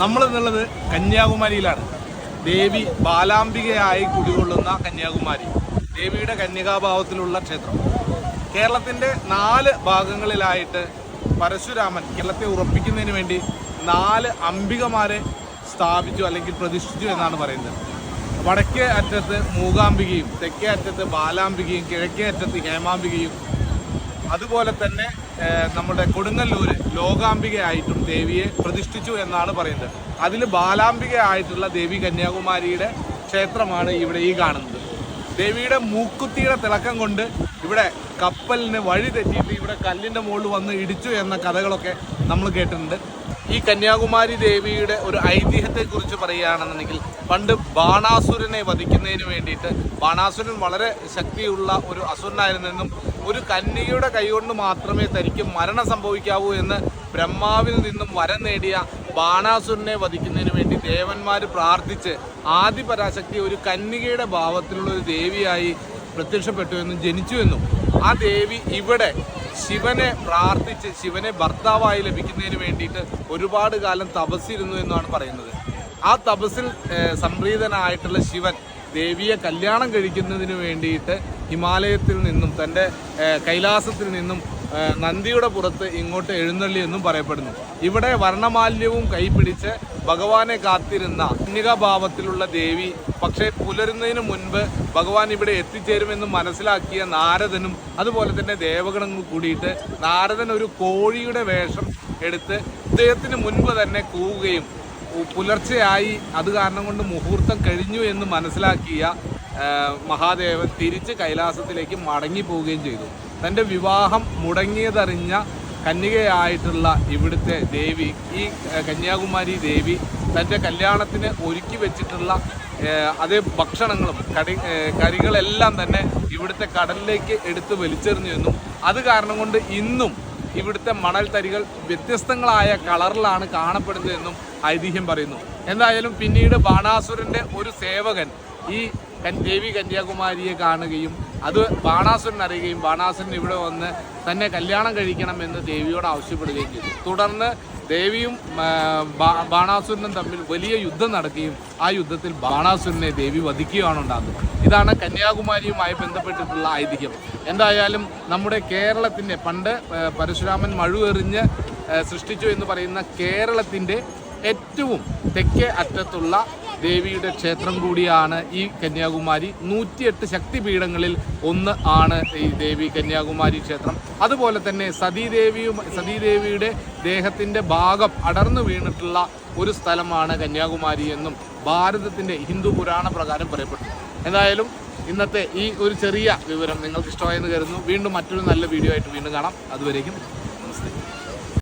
നമ്മൾ എന്നുള്ളത് കന്യാകുമാരിയിലാണ്. ദേവി ബാലാംബികയായി കുടികൊള്ളുന്ന കന്യാകുമാരി. ദേവിയുടെ കന്യകാഭാവത്തിലുള്ള ക്ഷേത്രം. കേരളത്തിന്റെ നാല് ഭാഗങ്ങളിലായിട്ട് പരശുരാമൻ കേരളത്തെ ഉറപ്പിക്കുന്നതിന് വേണ്ടി നാല് അംബികമാരെ സ്ഥാപിച്ചു അല്ലെങ്കിൽ പ്രതിഷ്ഠിച്ചു എന്നാണ് പറയുന്നത്. വടക്കേ അറ്റത്ത് മൂകാംബികയും തെക്കേ അറ്റത്ത് ബാലാംബികയും കിഴക്കേ അറ്റത്ത് ഹേമാംബികയും അതുപോലെ തന്നെ നമ്മുടെ കൊടുങ്ങല്ലൂര് ലോകാംബികയായിട്ടും ദേവിയെ പ്രതിഷ്ഠിച്ചു എന്നാണ് പറയുന്നത്. അതിൽ ബാലാംബികയായിട്ടുള്ള ദേവി കന്യാകുമാരിയുടെ ക്ഷേത്രമാണ് ഇവിടെ ഈ കാണുന്നത്. ദേവിയുടെ മൂക്കുത്തിയുടെ തിളക്കം കൊണ്ട് ഇവിടെ കപ്പലിന് വഴി തെറ്റിയിട്ട് ഇവിടെ കല്ലിന്റെ മുകളിൽ വന്ന് ഇടിച്ചു എന്ന കഥകളൊക്കെ നമ്മൾ കേട്ടിട്ടുണ്ട്. ഈ കന്യാകുമാരി ദേവിയുടെ ഒരു ഐതിഹ്യത്തെക്കുറിച്ച് പറയുകയാണെന്നുണ്ടെങ്കിൽ പണ്ട് ബാണാസുരനെ വധിക്കുന്നതിന് വേണ്ടിയിട്ട് ബാണാസുരൻ വളരെ ശക്തിയുള്ള ഒരു അസുരനായിരുന്നെന്നും ഒരു കന്യകയുടെ കൈകൊണ്ട് മാത്രമേ തനിക്ക് മരണം സംഭവിക്കാവൂ എന്ന് ബ്രഹ്മാവിൽ നിന്നും വരം നേടിയ ബാണാസുരനെ വധിക്കുന്നതിന് വേണ്ടി ദേവന്മാർ പ്രാർത്ഥിച്ച് ആദിപരാശക്തി ഒരു കന്യകയുടെ ഭാവത്തിലുള്ള ഒരു ദേവിയായി പ്രത്യക്ഷപ്പെട്ടു എന്നും ജനിച്ചു എന്നും. ആ ദേവി ഇവിടെ ശിവനെ പ്രാർത്ഥിച്ച് ശിവനെ ഭർത്താവായി ലഭിക്കുന്നതിന് വേണ്ടിയിട്ട് ഒരുപാട് കാലം തപസ്സിരുന്നു എന്നാണ് പറയുന്നത്. ആ തപസ്സിൽ സംപ്രീതനായിട്ടുള്ള ശിവൻ ദേവിയെ കല്യാണം കഴിക്കുന്നതിന് വേണ്ടിയിട്ട് ഹിമാലയത്തിൽ നിന്നും തന്റെ കൈലാസത്തിൽ നിന്നും നന്ദിയുടെ പുറത്ത് ഇങ്ങോട്ട് എഴുന്നള്ളി എന്നും പറയപ്പെടുന്നു. ഇവിടെ വർണമാല്യവും കൈപിടിച്ച് ഭഗവാനെ കാത്തിരുന്ന കന്യകാഭാവത്തിലുള്ള ദേവി പക്ഷേ പുലരുന്നതിന് മുൻപ് ഭഗവാൻ ഇവിടെ എത്തിച്ചേരുമെന്ന് മനസ്സിലാക്കിയ നാരദനും അതുപോലെ തന്നെ ദേവഗണങ്ങളും കൂടിയിട്ട് നാരദൻ ഒരു കോഴിയുടെ വേഷം എടുത്ത് ഇദ്ദേഹത്തിന് മുൻപ് തന്നെ കൂവുകയും പുലർച്ചെയായി അത് കാരണം കൊണ്ട് മുഹൂർത്തം കഴിഞ്ഞു എന്ന് മനസ്സിലാക്കിയ മഹാദേവൻ തിരിച്ച് കൈലാസത്തിലേക്ക് മടങ്ങി പോവുകയും ചെയ്തു. തന്റെ വിവാഹം മുടങ്ങിയതറിഞ്ഞ കന്യകയായിട്ടുള്ള ഇവിടുത്തെ ദേവി ഈ കന്യാകുമാരി ദേവി തന്റെ കല്യാണത്തിന് ഒരുക്കി വെച്ചിട്ടുള്ള അതേ ഭക്ഷണങ്ങളും കടി കറികളെല്ലാം തന്നെ ഇവിടുത്തെ കടലിലേക്ക് എടുത്ത് വലിച്ചെറിഞ്ഞു എന്നും അത് കാരണം കൊണ്ട് ഇന്നും ഇവിടുത്തെ മണൽ തരികൾ വ്യത്യസ്തങ്ങളായ കളറിലാണ് കാണപ്പെടുന്നതെന്നും ഐതിഹ്യം പറയുന്നു. എന്തായാലും പിന്നീട് ബാണാസുരന്റെ ഒരു സേവകൻ ഈ ദേവി കന്യാകുമാരിയെ കാണുകയും അത് ബാണാസുരൻ അറിയുകയും ബാണാസുരൻ ഇവിടെ വന്ന് തന്നെ കല്യാണം കഴിക്കണം എന്ന് ദേവിയോട് ആവശ്യപ്പെടുകയും ചെയ്തു. തുടർന്ന് ദേവിയും ബാണാസുരനും തമ്മിൽ വലിയ യുദ്ധം നടക്കുകയും ആ യുദ്ധത്തിൽ ബാണാസുരനെ ദേവി വധിക്കുകയാണ് ഉണ്ടാകുന്നത്. ഇതാണ് കന്യാകുമാരിയുമായി ബന്ധപ്പെട്ടിട്ടുള്ള ഐതിഹ്യം. എന്തായാലും നമ്മുടെ കേരളത്തിന്റെ പണ്ട് പരശുരാമൻ മഴുവെറിഞ്ഞ് സൃഷ്ടിച്ചു എന്ന് പറയുന്ന കേരളത്തിന്റെ ഏറ്റവും തെക്കേ അറ്റത്തുള്ള ദേവിയുടെ ക്ഷേത്രം കൂടിയാണ് ഈ കന്യാകുമാരി. നൂറ്റിയെട്ട് ശക്തിപീഠങ്ങളിൽ ഒന്ന് ആണ് ഈ ദേവി കന്യാകുമാരി ക്ഷേത്രം. അതുപോലെ തന്നെ സതീദേവിയും സതീദേവിയുടെ ദേഹത്തിന്റെ ഭാഗം അടർന്നു വീണിട്ടുള്ള ഒരു സ്ഥലമാണ് കന്യാകുമാരി എന്നും ഭാരതത്തിന്റെ ഹിന്ദു പുരാണ പ്രകാരം പറയപ്പെട്ടു എന്തായാലും ഇന്നത്തെ ഈ ഒരു ചെറിയ വിവരം നിങ്ങൾക്ക് ഇഷ്ടമായെന്ന് കരുതുന്നു. വീണ്ടും മറ്റൊരു നല്ല വീഡിയോ ആയിട്ട് വീണ്ടും കാണാം. അതുവരേക്കും നമസ്തേ.